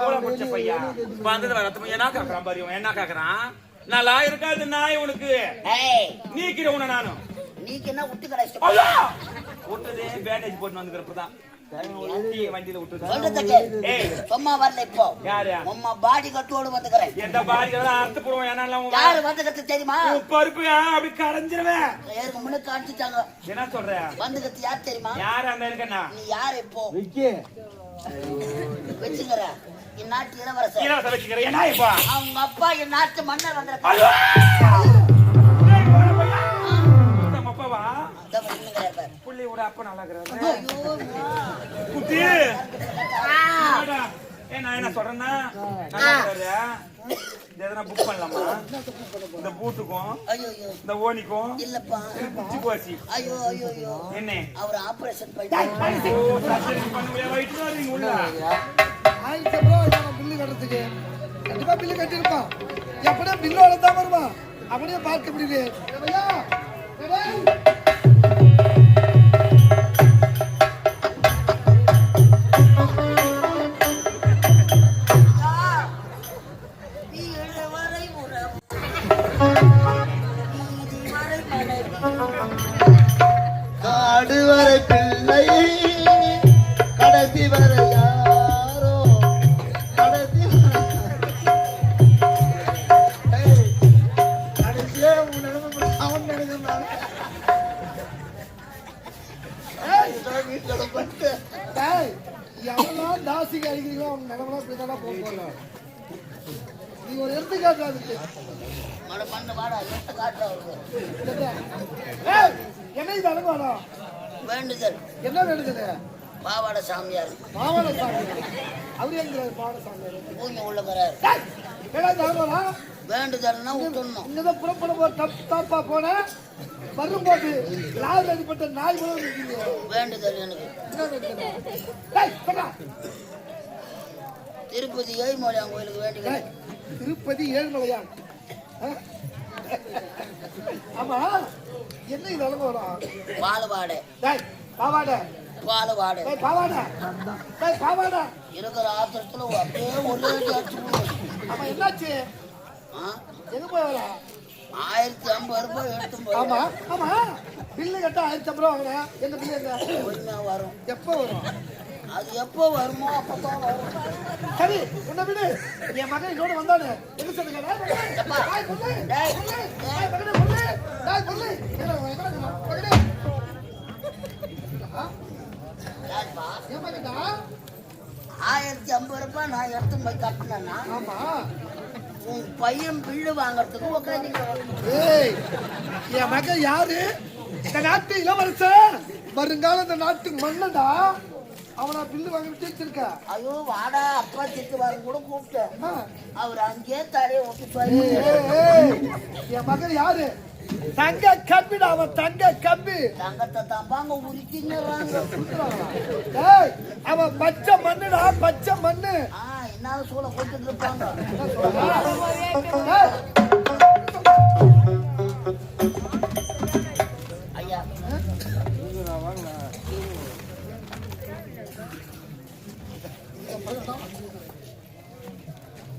கூட பையன் வந்தது என்ன கேக்குறான் பாரு இவன் என்ன கேக்குறான்? நல்லா இருக்காது நாய் உனக்கு. ஏய். நீக்கிற உன நானும் நீக்கு என்ன விட்டு கடைசி ஐயா! விட்டதே பேண்டேஜ் போட்டு வந்துக்கிறப்பதான் சும்மா வரல இப்போ. யாரு? உம்மா பாடி கட்டோடு வந்துக்கிறேன். எந்த பாடிகள் அறுத்து போடுவோம். ஏன்னா யாரு வந்துக்கிறது தெரியுமா? பருப்பு அப்படி கரைஞ்சிருவேன். முன்னுக்கு அடிச்சுட்டாங்க என்ன சொல்ற? வந்துக்கிறது யார் தெரியுமா? யார் அந்த இருக்கண்ணா நீ யார் இப்போ? விக்கி வச்சுக்கிற இந்நாட்டு இளவரசர். இலவச வச்சுக்கிற. என்ன இப்ப? அவங்க அப்பா இந்நாட்டு மன்னர் வந்திருக்காங்க. புள்ளி விட அப்ப நல்லா இருக்கிறாரு. ஏய், நான் என்ன சொல்றேன்னா எதனா புக் பண்ணலாமா? இந்த பூட்டுக்கும் ஐயோ ஐயோ இந்த ஓனிக்கும் இல்லப்பா. குச்சி போச்சு ஐயோ ஐயோ ஐயோ. என்ன? அவர் ஆபரேஷன் பண்ணிட்டாரு. ஓ, பண்ண முடியாது. உள்ள. ஆயிரத்தி ரூபா நம்ம பில்லு கட்டுறதுக்கு. கண்டிப்பா பில்லு கட்டிருப்பான் எப்படியா பில்லோட தான் வருவான். அப்படியே பார்க்க முடியுது. ஐயா, பாவாடை சாமியார் பாவன சாமி அவரு எங்க பாவன சாமி பூமி ஏடா தாங்கலாம் வேண்டுதல்னா விட்டுடணும் இங்கதான் புறப்பட போற தப் தப்பா போன வரும்போது லால் அடிப்பட்ட நாய் கூட வேண்டுதல் எனக்கு. திருப்பதி ஏழுமலையான் கோயிலுக்கு டேய், வேண்டிக்கிறேன் திருப்பதி ஏழுமலையான்? ஆமா. என்ன இது அனுபவம் பாலுவாடை டேய் பாவாடை. பாலுவாடை டேய் பாவாடை இருக்கிற ஆத்திரத்துல அப்படியே ஒரே அடி அடிச்சு. ஆமா என்னாச்சு? எங்க போய் வரா ஆயிரத்தி ஐம்பது ரூபாய் எடுத்து ஆமா ஆமா. பில்லு கட்ட ஆயிரத்தி ஐம்பது ரூபா வாங்கினேன் எந்த பில்லு எங்க வரும். எப்போ வரும்? அது எப்போ வருமோ அப்பதான் வரும். சரி உன்னை விடு. என் மகன் இதோட வந்தானே. என்ன சொல்லுங்க மகனே, மகனே, மகனே. ஆ, யாருப்பா? என் மகன்டா? ஆயிரத்தி ஐம்பது ரூபாய் நான் எடுத்து போய் கட்டினேன்னா ஆமா. உன் பையன் பில்லு வாங்குறதுக்கு உட்காந்து என் மகன் யாரு? இந்த நாட்டு இளவரசன் வருங்கால இந்த நாட்டு மன்னடா அவனா பில்லு வாங்கி வச்சிருக்க. ஐயோ வாடா அப்பா திட்டு வரும் கூட கூப்பிட்டேன். அவர் அங்கேயே தலையை ஒட்டி என் மகன் யாரு? தங்க கம்பிடா அவன் தங்க கம்பி. தங்கத்தை தம்பாங்க உரிக்கிங்கிறாங்க ஏய், அவன் பச்சை மண்ணுடா பச்சை மண்ணு. ஆ என்னால சூழ கொடுத்துட்டு இருப்பாங்க.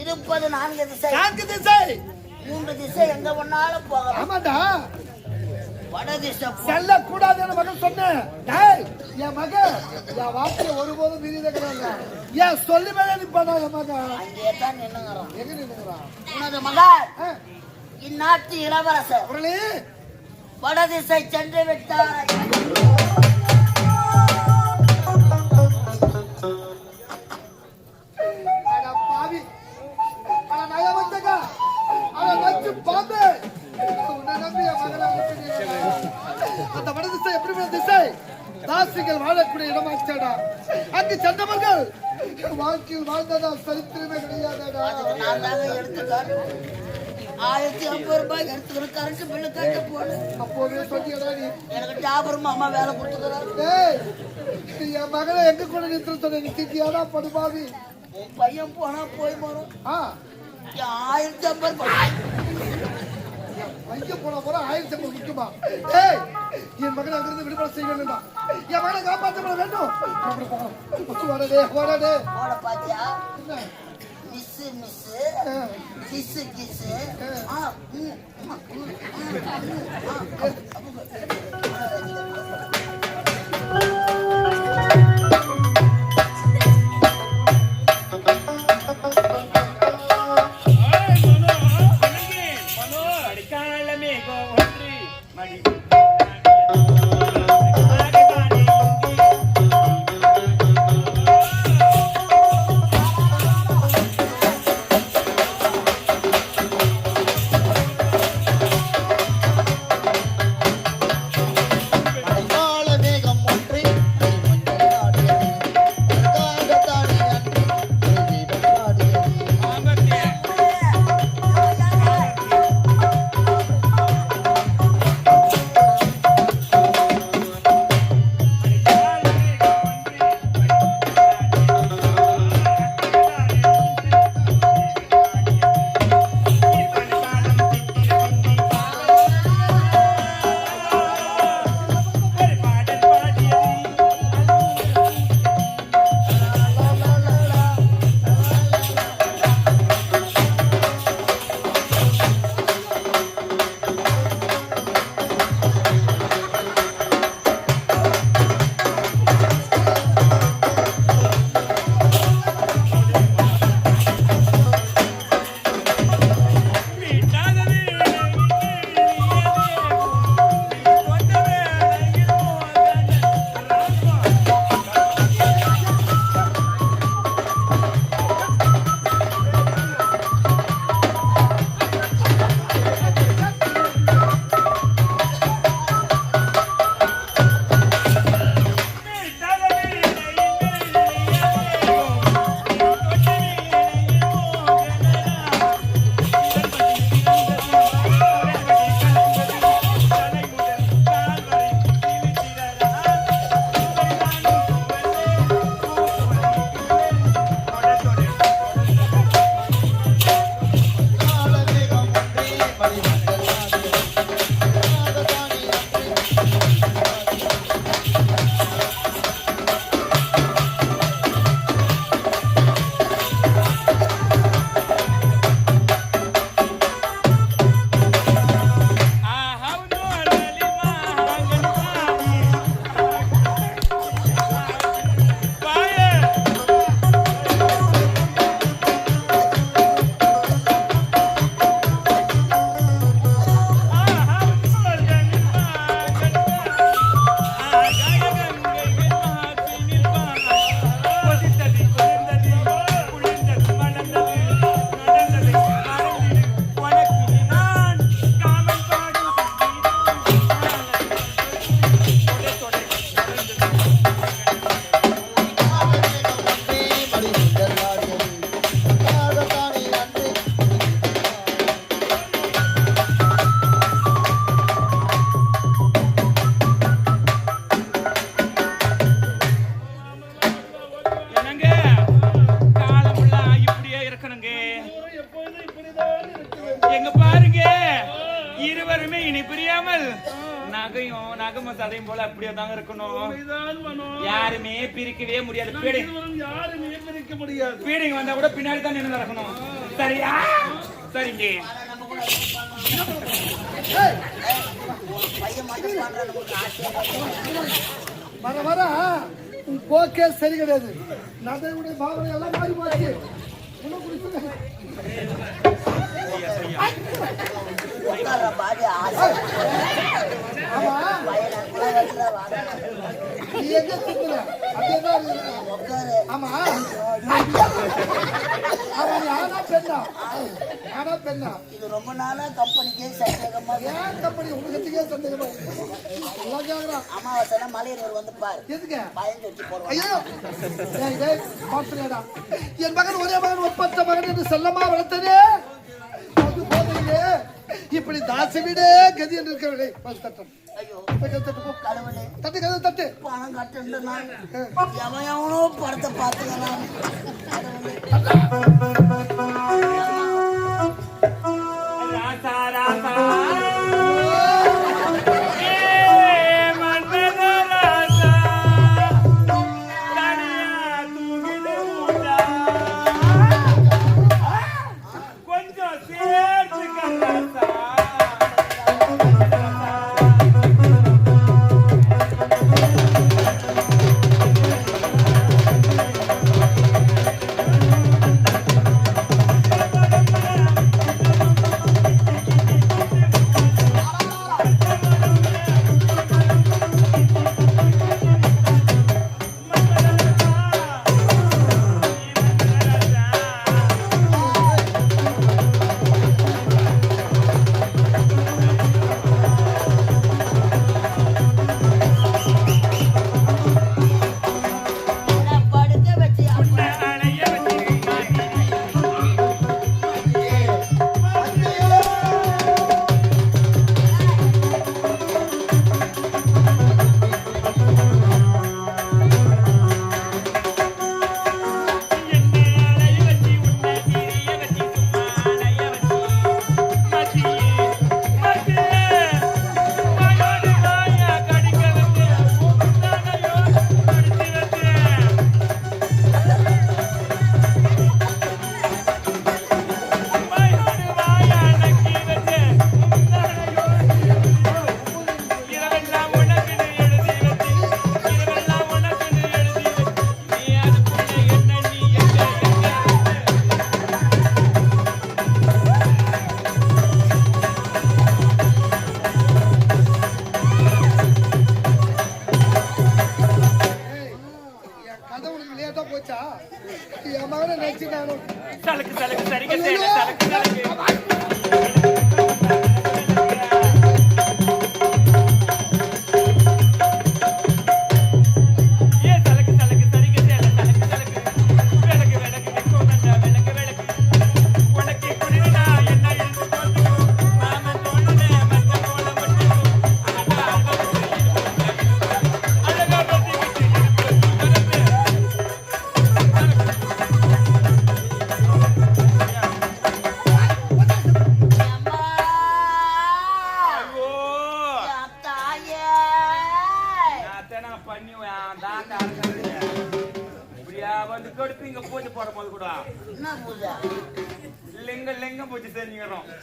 இருப்பது நான்கு திசை. நான்கு திசை. மூன்று திசை எங்க ஒன்னாலும் போகலாம். ஆமாடா. வட திசை செல்ல கூடாதுன்னு மகன் சொன்னேன். டேய், என் மகன் என் வார்த்தையை ஒருபோதும் மீறிதக்கிறாங்க ஏன் சொல்லி மேல நிப்பாடா என் மகன்? அங்கேயே தான் நின்னுங்கிறோம் எங்க நின்னுங்கிறான்? உனது மகன் ஆ, இந்நாட்டு இளவரசர். வட திசை சென்று விட்டார். அந்த வட திசை எப்படி திசை தாசிகள் வாழக்கூடிய இடமாச்சாடா அங்கு சென்றவர்கள் வாழ்க்கையில் வாழ்ந்ததா சரித்திரமே கிடையாதாடா ஆயிரத்தி ஐம்பது ரூபாய் எடுத்துக்கிறேன் கரண்ட் பில்லு கட்ட போடு அப்போவே சொன்னியடா நீ எனக்கு அம்மா வேலை கொடுத்துக்கிறாரு என் மகளை எங்க கூட நிறுத்த சொன்ன நீ படுபாவி உன் பையன் போனா போய் மாறும் ஆ ஆயிரத்தி ஐம்பது ரூபாய். வைக்க போன போற ஆயிரத்தி ஐம்பது முக்கியமா ஏய் என் மகனை அங்கிருந்து விடுதலை செய்ய வேண்டும்டா என் மகனை காப்பாற்ற வேண்டும். அப்படி போகலாம் வாடடே வாடடே போட பாத்தியா? மிஸ் மிஸ் கிஸ் கிஸ் ஆ. வர வர. உன் போக்கே சரி கிடையாது. நதையுடைய பாவனை எல்லாம் மாறி போச்சு. இன்னும் குடிச்சுங்க. உட்கார பாடி ஆமா. இருக்கு. ஆமா ஆமா நீ பெண்ணா ஆனா பெண்ணா இது ரொம்ப நாளா கம்பெனிக்கே சந்தேகமா ஏன் கம்பெனி உலகத்துக்கே சந்தேகமா எல்லாம் கேக்குறான் வந்து பாரு எதுக்கு பயம் கட்டி போடுவாங்க ஐயோ டேய், என் மகன் ஒரே மகன் ஒப்பற்ற மகன் என்று செல்லமா வளர்த்ததே இப்படி தாசி வீடே கதி என்று இருக்கவில்லை தட்டம். தட்டு கடவுளே. தட்டு பணம் எவனோ படத்தை பார்த்துக்கலாம்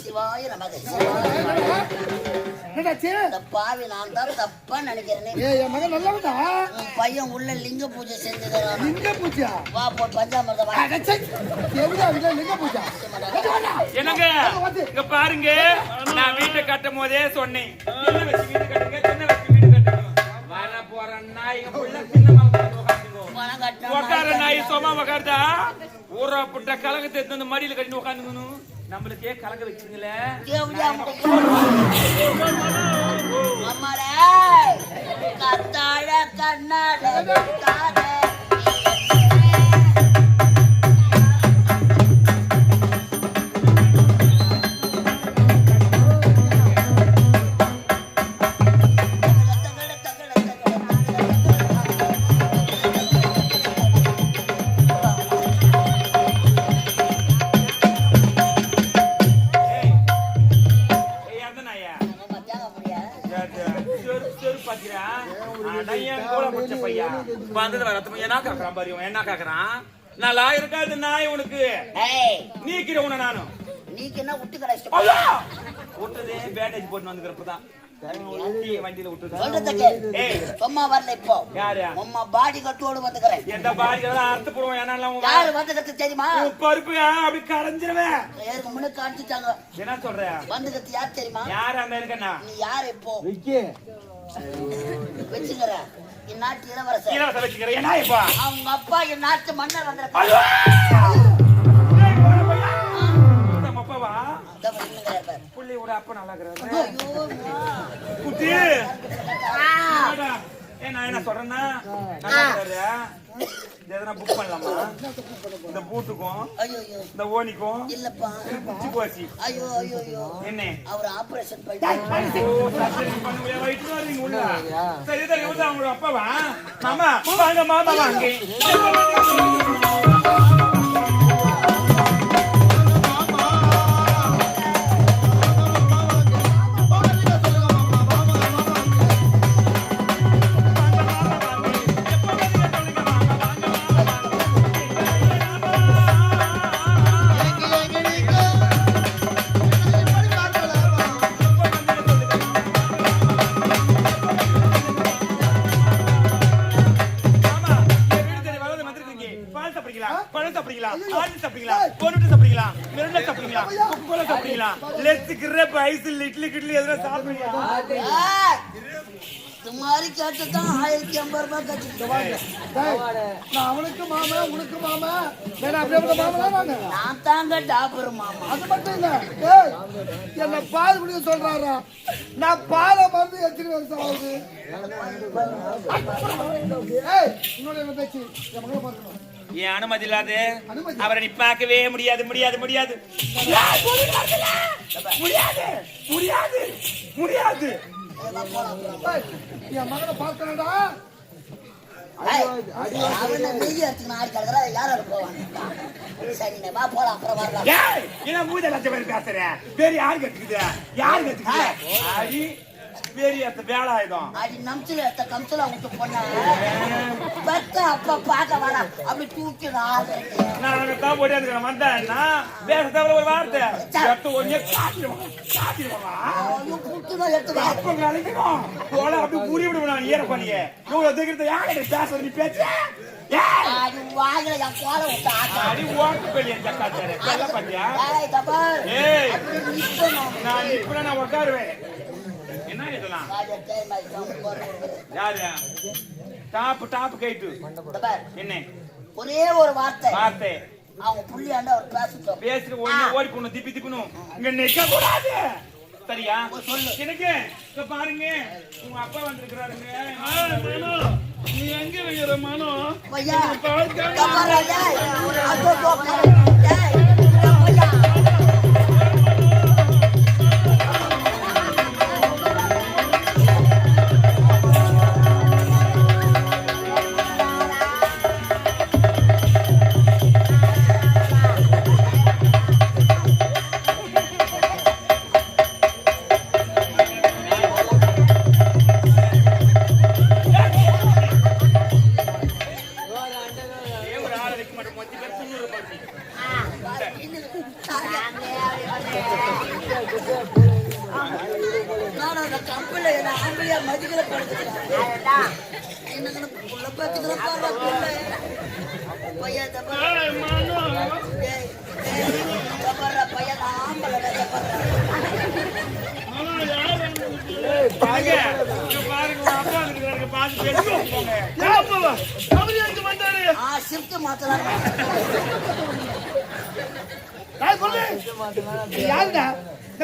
சிவாய நமக. சிவாய நமக. என்னடாச்சு இந்த பாவி நான் தான் தப்பா நினைக்கிறேனே. ஏ என் மகன் நல்லவன்டா. உன் பையன் உள்ள லிங்க பூஜை லிங்க பூஜா வா போ பஞ்சாமிரதம் வா. எவ்வளோ இல்லை லிங்க பூஜா? என்னங்க? இங்க பாருங்க. நான் வீட்டை கட்டும் போதே சொன்னேன். சின்ன வச்சு வீடு கட்டுங்க சின்ன வச்சு வீடு கட்டுங்க. வர போற நாய் உள்ள சின்ன உட்கார நாய் சோமா உட்காருதா ஊரா புட்ட கலகத்தை எடுத்து வந்து மடியில கட்டி உட்காந்துக்கணும் நம்மளுக்கே கலக்க வச்சுங்களே. கண்ணாட பாக்கிறா அடையன் கூட முடிச்ச பையா? வந்தது வரத்து என்ன கேக்குறான் பாரு என்ன கேக்குறான்? நல்லா இருக்காது நாய் உனக்கு. ஏய். நீக்கிற உன நானும் நீக்கு என்ன விட்டு கடைச்சிட்டு ஐயோ! விட்டதே பேண்டேஜ் போட்டு வந்துக்கிறப்பதான் சும்மா வரல இப்போ. யாரு? உம்மா பாடி கட்டோடு வந்துக்கிறேன். எந்த பாடிகள் அறுத்து போடுவோம். என்னெல்லாம் உன் யாரு வந்துக்கிறது தெரியுமா? பருப்பு அப்படி கரைஞ்சிருவேன்? ஏருக்கு முன்னுக்கு காமிச்சிட்டாங்க என்ன சொல்ற? வந்துக்கிறது யார் தெரியுமா? யார் அந்த இருக்கண்ணா? நீ யார் இப்போ? என் நாட்டு இளவரசர். வச்சுக்கிறேன். என்ன இப்போ? அவங்க அப்பா என் நாட்டு மன்னர் வந்திருக்காங்க. புள்ளியோட அப்பா நல்லா. குட்டி! நான் என்ன சொல்றேன்னா? எதனா புக் பண்ணலாமா? இந்த பூட்டுக்கும் இந்த ஓனிக்கும் இல்லப்பா. குச்சி போச்சு ஐயோ ஐயோ ஐயோ. என்ன? அவர் ஆபரேஷன் பண்ணி ஓ, உள்ள. சரி, இதான் இவர்தான் உங்களோட அப்பாவா? மாமா, வாங்க, மாமா, வாங்க. சாப்பிடுறீங்களா? லெச்சு, கிரேப், ஐஸ், இட்லி, கிட்லி எதுனா சாப்பிடுறீங்களா? மாதிரி கேட்டுதான் ஆயிரத்தி ஐம்பது ரூபாய் கட்டிட்டு அவனுக்கு மாமா உனக்கு மாமா. நானு நான் தாங்க டாபர் மாமா. அது மட்டும் இல்ல என்ன பால் குடிக்க சொல்றாரா? நான் பாலை மருந்து எத்தனை வருஷம் ஆகுது? ஏய் இன்னொரு என்ன பேச்சு. என் மகளை பார்க்கணும் ஏன் அனுமதி இல்லாது? அவரை நீ பார்க்கவே முடியாது முடியாது முடியாது. முடியாது முடியாது முடியாது. என் மகனை பார்க்கணும்டா என்ன மூஞ்ச லட்சம் பேர் பேசுற? வேற யாரு கத்துக்குது யாரு கத்துக்குது வேறு அத்த வேலை ஆயுதம் அடி நம்சுல எடுத்த கம்சுல விட்டு பொண்ண பெத்த அப்பா பார்க்க வர அப்படி தூக்கி நான் தான் போட்டு இருக்கிறேன் வந்தேன்னா பேச தவிர ஒரு வார்த்தை. எடுத்து ஒன்னே இப்ப நான் உட்காருவேன். யாரு? டாப் டாப் கைட்டு என்ன? ஒரே ஒரு வார்த்தை. வார்த்தை. அவங்க புள்ளியாண்ட அவர் பேசட்டும் பேசுற ஒண்ணு ஓடிக்கணும் திப்பி திப்பணும் இங்க நிக்க கூடாது சரியா சொல்லு. எனக்கு. இங்க பாருங்க. உங்க அப்பா வந்திருக்கிறாருங்க. நீ எங்க வைக்கிற மனோ? பையா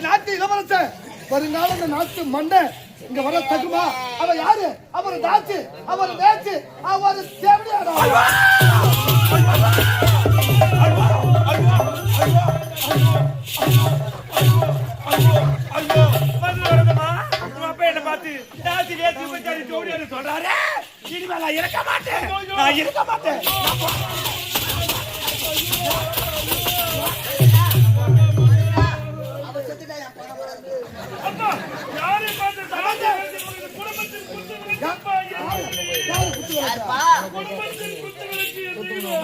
நாட்டு இளவரசன் வருங்கால இந்த நாட்டு மன்னன் இங்க வர தகுமா அவ யாரு? அவர் தாச்சு அவர் நேச்சு அவர் தேவையாடா ஐயோ வந்து வரதுமா உங்க அப்பா என்ன பார்த்து தாசி வேத்தி பச்சாரி ஜோடியாரு சொல்றாரு? இனிமே நான் இருக்க மாட்டேன். நான் இருக்க மாட்டேன். அவ செத்துட்டா என் பணம் வராது அப்பா யாரை பார்த்து சமாச்சாரம் பேசி உங்க குடும்பத்தின் குத்துவிளக்கு அப்பா யாரு? யாருப்பா குடும்பத்தின் குத்துவிளக்கு எதுவும்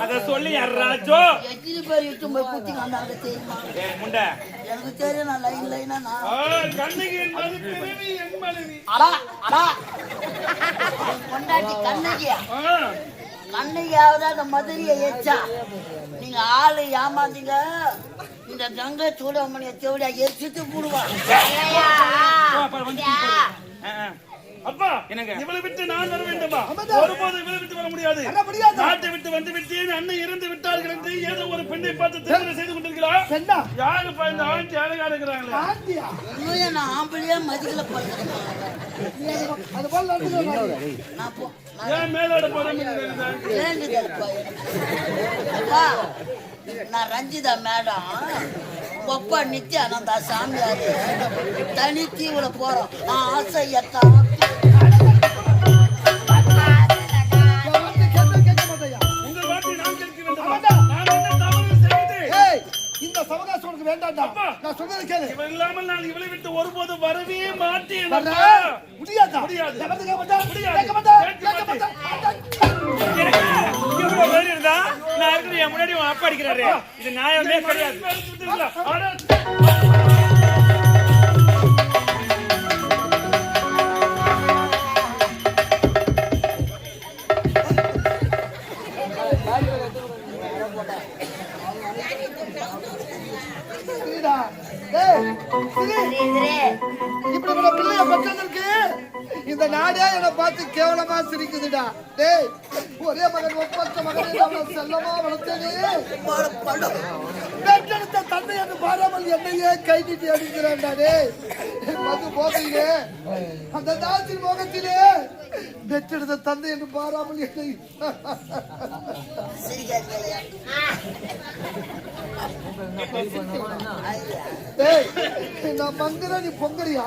அத சொல்லி ராஜோ எத்தனை பேர் இட்டு போய் குத்திங்க அந்த தெரியுமா முண்டை எனக்கு தெரியும் நான் லைன் லைனா நான் கண்ணகி என்பது பிறவி என் மனைவி அடா அடா கொண்டாட்டி கண்ணகியா கண்ணகியாவது அந்த மதுரையை எச்சா நீங்க ஆளு ஏமாந்தீங்க இந்த கங்கை சூடமணிய தேவடியா எரிச்சிட்டு போடுவான் அப்பா என்னங்க? இவளை விட்டு நான் வர வேண்டுமா? ஆமாடா. ஒருபோதும் இவளை விட்டு வர முடியாது. நாட்டை விட்டு வந்து விட்டேன் அண்ணன் இறந்து விட்டார்கள் என்று ஏதோ ஒரு பெண்ணை பார்த்து திருமணம் செய்து கொண்டிருக்கிறார் யாருப்பா இந்த ஆண்டி அழகா இருக்கிறாங்களே ஆண்டியா நான் ஆம்பளையா மதிக்கல படுக்கிறேன் அது போல நடந்துக்கிறாங்க. நான் போ நான் ஏன் மேலோட போறேன் நான் ரஞ்சிதா மேடம். அப்பா நித்யானந்தா சாமியாரு. தனி தீவுல போறோம். நான் ஆசை எத்தா வேண்டாம்டா. அப்பா. நான் சொல்றதை கேளு. இவன் இல்லாமல் நான் இவளை விட்டு ஒருபோதும் வரவே மாட்டேன். முடியாதா? முடியாது. நான். எனக்கு இருக்கிற என் முன்னாடி அப்பா அடிக்கிறாரு. இது நியாயமே கிடையாது டேய், சரி. இப்படிப்பட்ட பிள்ளைய பெற்றதற்கு இந்த நாடே என்னை பார்த்து கேவலமா சிரிக்குதுடா. டேய் ஒரே மகன் ஒப்பற்ற மகனை நான் செல்லமா வளர்த்தேனே? பெற்றெடுத்த தந்தை என்று பாராமல் என்னையே கை நீட்டி அடிக்கிறான்டா டேய். மது போதையிலே அந்த தாசி மோகத்திலே பெற்றெடுத்த தந்தை என்று பாராமல் என்னை நான் மங்குற நீ பொங்கறியா?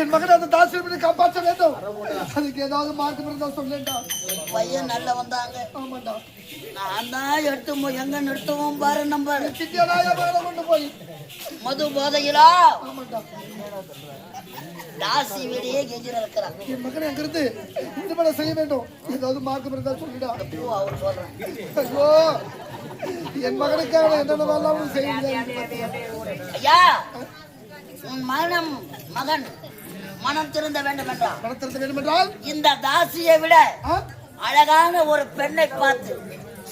என் மகனை அந்த தாசிரியத்தை காப்பாற்ற வேண்டும். அதுக்கு ஏதாவது மார்க்கம் இருந்தா சொல்லேன்டா பையன் நல்ல வந்தாங்க. ஆமாண்டா. நான் தான் எடுத்து எங்க நிறுத்தவும் பாரு மகனை கொண்டு போய். மது போதையிலா? ஆமாண்டா. தாசி வீடியே கெஞ்சிர இருக்கிறான் என் மகனை அங்கிருந்து இது பண்ண செய்ய வேண்டும் ஏதாவது மார்க்கம் இருந்தா சொல்லிடா பூ அவர் சொல்றேன் ஐயோ என் மகனுக்காக என்னென்ன வேணாலும் செய்ய ஐயா உன் மகனம் மகன் மனம் திருந்த வேண்டும் என்றான் நடத்துறது வேண்டும் என்றால் இந்த தாசியை விட? அழகான ஒரு பெண்ணை பார்த்து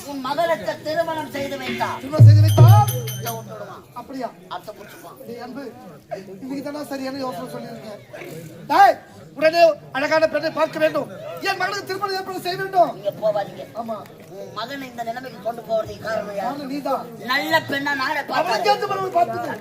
உன் மகளுக்கு திருமணம் செய்து வைத்தான் திரும்ப செய்து வைத்தால் விட்டுடுவான் அப்படியா? அத்தை புடிச்சுப்பான் நீ அன்பு இன்னைக்கு தானே சரியான யோசனை சொல்லியிருக்கேன் டேய் உடனே அழகான பெண்ணை பார்க்க வேண்டும். என் மகனுக்கு திருமணம் ஏற்பாடு செய்ய வேண்டும். நீங்க போவாதீங்க ஆமா. உன் மகனை இந்த நிலைமைக்கு கொண்டு போறதுக்கு காரணம் யார்? நானும் நீதான். நல்ல பெண்ணா நானே பார்த்தேன் பார்த்துட்டு